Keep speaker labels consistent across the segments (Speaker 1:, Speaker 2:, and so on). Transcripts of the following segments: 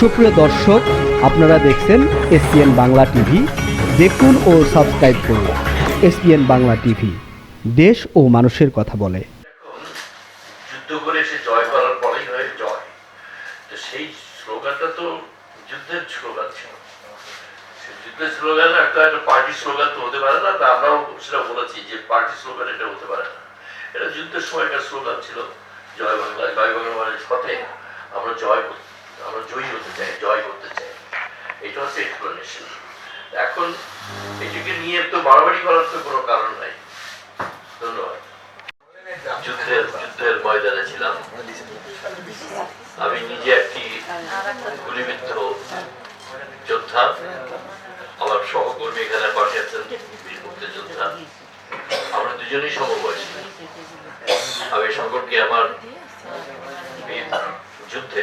Speaker 1: সুপ্রিয় দর্শক, আপনারা দেখছেন এসপিএন বাংলা টিভি। দেখুন ও সাবস্ক্রাইব করুন এসপিএন বাংলা টিভি। দেশ ও মানুষের কথা বলে।
Speaker 2: যুদ্ধ করে সে জয় করার পরেই হয় জয়। তো সেই স্লোগানটা তো যুদ্ধের স্লোগান ছিল। যুদ্ধের স্লোগান একটা একটা পার্টি স্লোগান তো হতে পারে না, তা আমরাও সেটা বলেছি যে পার্টি স্লোগান এটা হতে পারে না। এটা যুদ্ধের সময়কার স্লোগান ছিল, জয় বাংলা জয় বাংলা মানে সাথে আমরা জয় করতে আমরা জয়ী হতে চাই, জয় করতে চাই। এটা হচ্ছে এক্সপ্লেনেশন এখন এটাকে নিয়ে তো বাড়াবাড়ি করার তো কোনো কারণ নাই। ধন্যবাদ। যুদ্ধের যুদ্ধের ময়দানে ছিলাম। আমি নিজে একটি গুলিবিদ্ধ যোদ্ধা। আমার সহকর্মী এখানে পাশে আছেন বীর মুক্তিযোদ্ধা আমরা দুজনেই সমবয়সী। আমি সকলকে আমার যুদ্ধে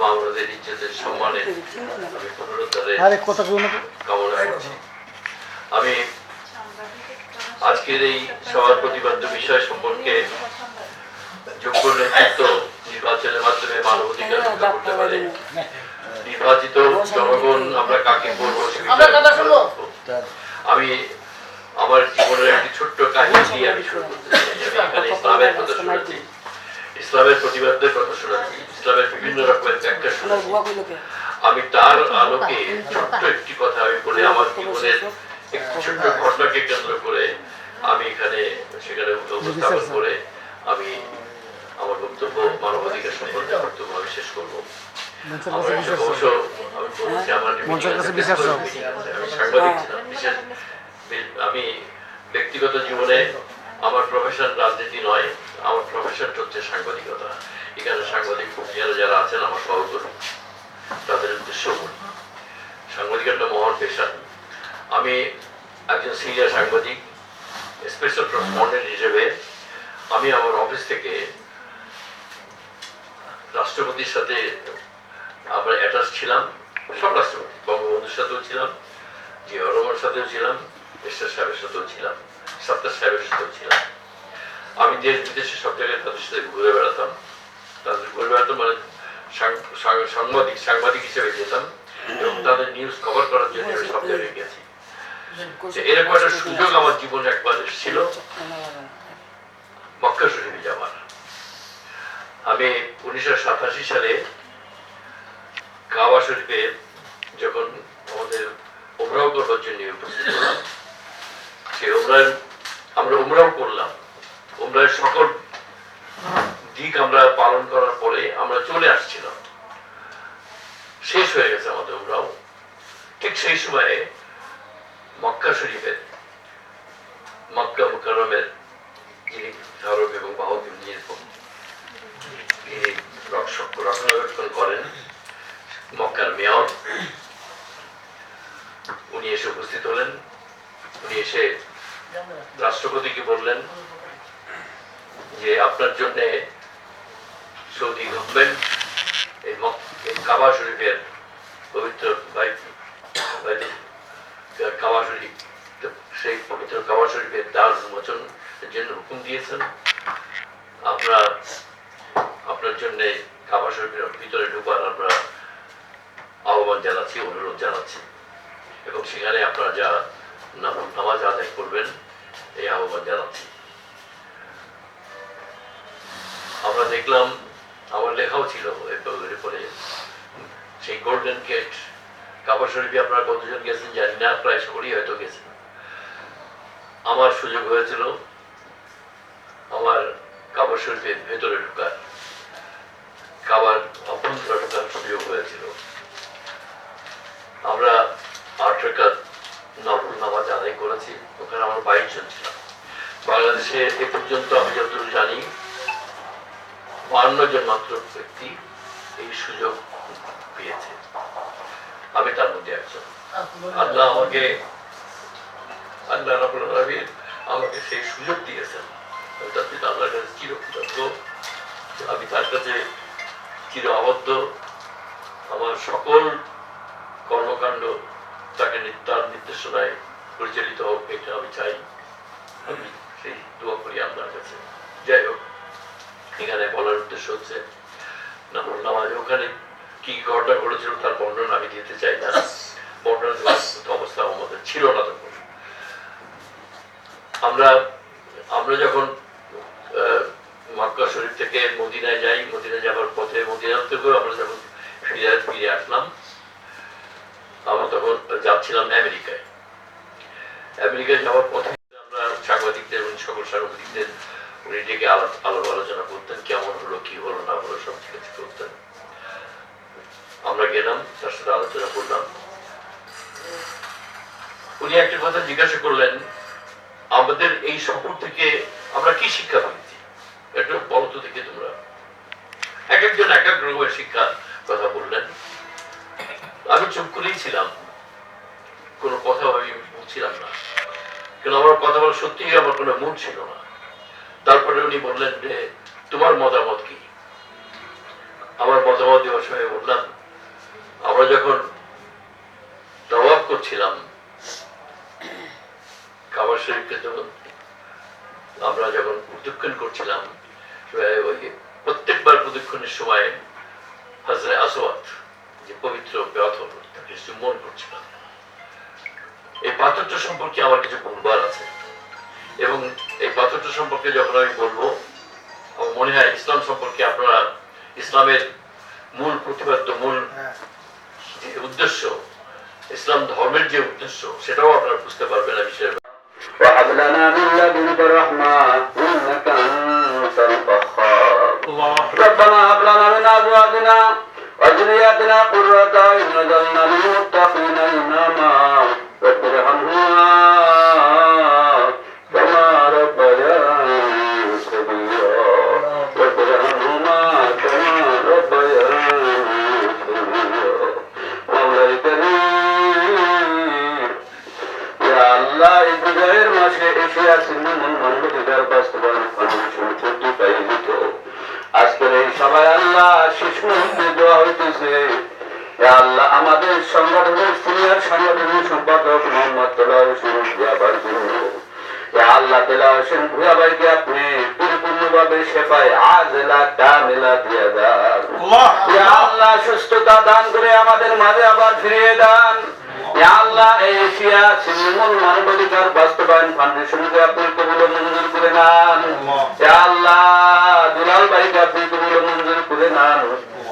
Speaker 2: মা বোনেদের ইজ্জতের সম্মানে আমি পুনরুদ্ধারে কামনা করছি। আমি আজকের এই সবার প্রতিপাদ্য বিষয় সম্পর্কে যোগ্য নেতৃত্ব নির্বাচনের মাধ্যমে মানবাধিকার রক্ষা করতে পারে। নির্বাচিত জনগণ আমরা কাকে বলব আমি আমার জীবনের একটি ছোট্ট কাহিনী দিয়ে আমি শুরু করতে চাই। আমি এখানে ইসলামের কথা শুনেছি। ইসলামের প্রতিবাদের কথা শুনেছি ইসলামের বিভিন্ন রকমের ব্যাখ্যা শুনেছি আমি তার আলোকে ছোট্ট একটি কথা আমি বলে আমার জীবনের একটি ছোট্ট ঘটনাকে কেন্দ্র করে আমি এখানে সেখানে উপস্থাপন করে আমি আমার বক্তব্য মানবাধিকার সম্পর্কে বক্তব্য আমি শেষ করব। আমি ব্যক্তিগত জীবনে আমার প্রফেশন রাজনীতি নয় আমার প্রফেশন হচ্ছে সাংবাদিকতা। এখানে সাংবাদিক যারা যারা আছেন, আমার সহকর্মী, তাদের উদ্দেশ্য করি সাংবাদিক একটা মহান পেশা। আমি একজন সিনিয়র সাংবাদিক স্পেশাল করেসপন্ডেন্ট হিসেবে আমি আমার অফিস থেকে রাষ্ট্রপতির সাথে আমরা অ্যাটাচ ছিলাম, সব রাষ্ট্রপতি, বঙ্গবন্ধুর সাথেও ছিলাম জিয়া রহমানের সাথেও ছিলাম এরশাদ সাহেবের সাথেও ছিলাম, সত্তার সাহেবের সাথেও ছিলাম। আমি দেশ বিদেশে সব জায়গায় তাদের সাথে ঘুরে বেড়াতাম। তাদের পরিবার তো মানে সাংবাদিক সাংবাদিক হিসেবে যেতাম। এবং তাদের নিউজ কভার করার জন্য আমি সব জায়গায় গেছি। এরকম একটা সুযোগ আমার জীবনে একবার এসেছিল। মক্কা শরীফে যাওয়ার আমি উনিশশো সাতাশি সালে কাবা শরীফে যখন আমাদের ওমরাও করবার জন্য উপস্থিত হলাম সেই ওমরার আমরা ওমরাও করলাম ওমরার সকল দিক আমরা পালন করার পরে আমরা চলে আসছিলাম। শেষ হয়ে গেছে আমাদের ওমরাও ঠিক সেই সময়ে মক্কা শরীফের, মক্কা মুকাররমের যিনি এবং রক্ষক রক্ষণাবেক্ষণ করেন। মক্কার মেয়র, উনি এসে উপস্থিত হলেন। উনি এসে রাষ্ট্রপতিকে বললেন যে, আপনার জন্য সৌদি গভর্নমেন্ট এই কাবা শরীফের পবিত্র কাবা শরীফ, সেই পবিত্র কাবা শরীফের দ্বার উন্মোচন জন্য হুকুম দিয়েছেন। আমরা আপনার জন্য কাবা শরীফের ভিতরে ঢুকার আমরা আহ্বান জানাচ্ছি, অনুরোধ জানাচ্ছি। এবং সেখানে আপনারা যা নাম- নামাজ আদায় করবেন, এই আহ্বান জানাচ্ছি। আমরা দেখলাম লেখাও ছিল সেই গোল্ডেন গেট কাবা শরীফে আপনারা কতজন গেছেন জানি না, প্রায় সকলেই হয়তো গেছেন। আমার সুযোগ হয়েছিল আমার কাবা শরীফের ভেতরে ঢুকার। কাবার অভ্যন্তরে ঢোকার সুযোগ হয়েছিল। আমরা আট রেখাত নফল নামাজ আদায় করেছি, ওখানে আমার বাইশ জন ছিলাম। বাংলাদেশে এ পর্যন্ত বান্ন জন মাত্র ব্যক্তি এই সুযোগ পেয়েছে। আমি তার মধ্যে একজন। আল্লাহ আমাকে, আল্লাহ রাবুল আমাকে সেই সুযোগ দিয়েছেন। আমি তার কাছে চিরকৃতজ্ঞ আমি তার কাছে চির আবদ্ধ। আমার সকল কর্মকাণ্ড তাকে তার নির্দেশনায় পরিচালিত হোক, এটা আমি চাই আমি সেই দোয়া করি আল্লাহর কাছে যাই হোক এখানে বলার উদ্দেশ্য হচ্ছে না বললাম আজ ওখানে কি ঘটনা ঘটেছিল তার বর্ণনা আমি দিতে চাই না বর্ণনা দেওয়ার মতো অবস্থা আমাদের ছিল না তখন আমরা আমরা যখন আহ, মক্কা শরীফ থেকে মদিনায় যাই, মদিনায় যাবার পথে মদিনা থেকেও আমরা যখন ফিরে ফিরে আসলাম, আমরা তখন যাচ্ছিলাম আমেরিকায়। আমেরিকায় যাওয়ার পথে আমরা সাংবাদিকদের সকল সাংবাদিকদের উনি ডেকে আলাপ আলোচনা করতেন, কেমন হলো, কি হলো, না হলো, সব কিছু করতেন। আমরা গেলাম, তার সাথে আলোচনা করলাম। উনি একটা কথা জিজ্ঞাসা করলেন, আমাদের এই সফর থেকে আমরা কি শিক্ষা পেয়েছি একটু বলো তো দেখে তোমরা। এক একজন এক এক রকমের শিক্ষা কথা বললেন। আমি চুপ করেই ছিলাম। কোনো কথা আমি বলছিলাম না। কেন আমার কথা বলা সত্যিই আমার কোনো মুড ছিল না। তারপরে উনি বললেন যে, তোমার মতামত কি? আমার মতামত দেওয়ার সময় বললাম, আমরা যখন তওয়াব করছিলাম, কাবার শরীফকে যখন আমরা যখন প্রদক্ষিণ করছিলাম প্রত্যেকবার প্রদক্ষিণের সময় হাজরে আসওয়াত যে পবিত্র পাথর তাকে চুম্বন করছিলাম এই পাথরটা সম্পর্কে আমার কিছু বলবার আছে। এবং এই পাথরটা সম্পর্কে যখন আমি বলব আমার মনে হয় ইসলাম সম্পর্কে আপনারা ইসলামের মূল প্রতিপাদ্য মূল যে উদ্দেশ্য ইসলাম ধর্মের যে উদ্দেশ্য সেটাও আপনারা বুঝতে পারবেন আমি সেটা
Speaker 3: ربنا هب لنا من ازواجنا وذرياتنا قرة اعين واجعلنا للمتقين اماما رب ارحمهما كما ربياني صغيرا رب ارحمهما كما ربياني صغيرا مولاي كريم يا الله إذ غير ما شيء في أسنان من من بدر بس تبارك الله شو تدي بعيدته আজকের এই সবাই আল্লাহ শেষ মুহূর্তে দেওয়া হইতেছে আল্লাহ আমাদের সংগঠনের সিনিয়র সাংগঠনিক সম্পাদক মোহাম্মদ তোলার হোসেন ভুয়াবার জন্য আল্লাহ তেলা হোসেন ভুয়াবাইকে আপনি পরিপূর্ণভাবে আজেলা কামেলা দিয়ে দেন। আল্লাহ! সুস্থতা দান করে আমাদের মাঝে আবার ফিরিয়ে দেন। আল্লাহ এশিয়া মানবাধিকার বাস্তবায়ন ফাউন্ডেশনকে আপনি কবুল মঞ্জুর করে নেন। আল্লাহ দুলাল ভাইকে আপনি কবুল ও মঞ্জুর করে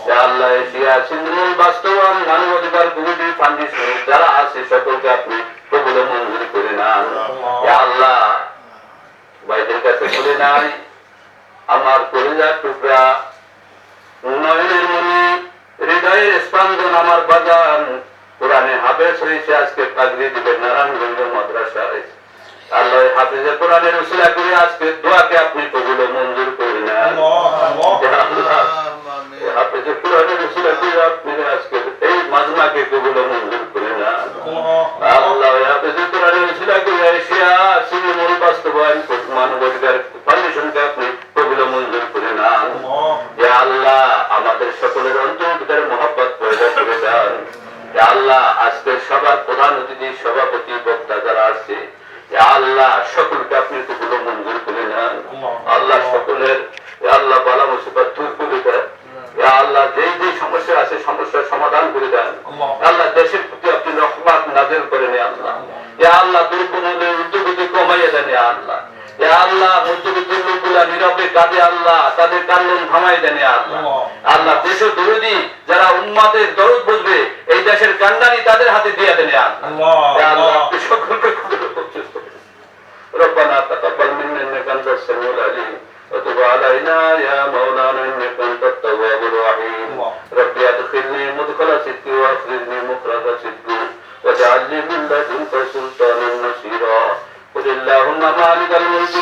Speaker 3: ইয়া আল্লাহ এশিয়া ছিন্নমূল বাস্তবায়ন মানবাধিকার কমিটি ফাউন্ডেশন যারা আছে সকলকে আপনি কবুল মঞ্জুর করে নেন। আল্লাহ ভাইদের কাছে বলে নাই আমার কলিজার টুকরা নয়নের মনে হৃদয়ের স্পন্দন আমার বাজান কোরআনে হাফেজ হয়েছে আজকে পাগড়ি দিবে নারায়ণগঞ্জ মাদ্রাসায় আল্লাহ হাফেজে কোরআনের উসিলা করে আজকে দোয়াকে আপনি কবুল মঞ্জুর করে নেন। হাফেজে আজকে মঞ্জুর করে নেন আল্লাহ হাফেজে আল্লাহ, আমাদের সকলের অন্তর ভিতরে মহব্বত পয়দা করে আল্লাহ, আজকের সবার প্রধান অতিথি সভাপতি আল্লাহ তাদের কান্দন থামাই দেন ইয়া আল্লাহ আল্লাহ দেশের দরদি যারা উম্মাদের দরদ বুঝবে এই দেশের কান্দানি তাদের হাতে দিয়ে দেন ইয়া আল্লাহ ইয়া আল্লাহ আপনি সকলকে কবুল করুন। ربنا تقبل منا انك انت السميع العليم وتب علينا يا مولانا انك انت التواب الرحيم رب ادخلني مدخل صدق واخرجني مخرج صدق واجعل لي من لدنك سلطانا نصيرا قل اللهم مالك الملك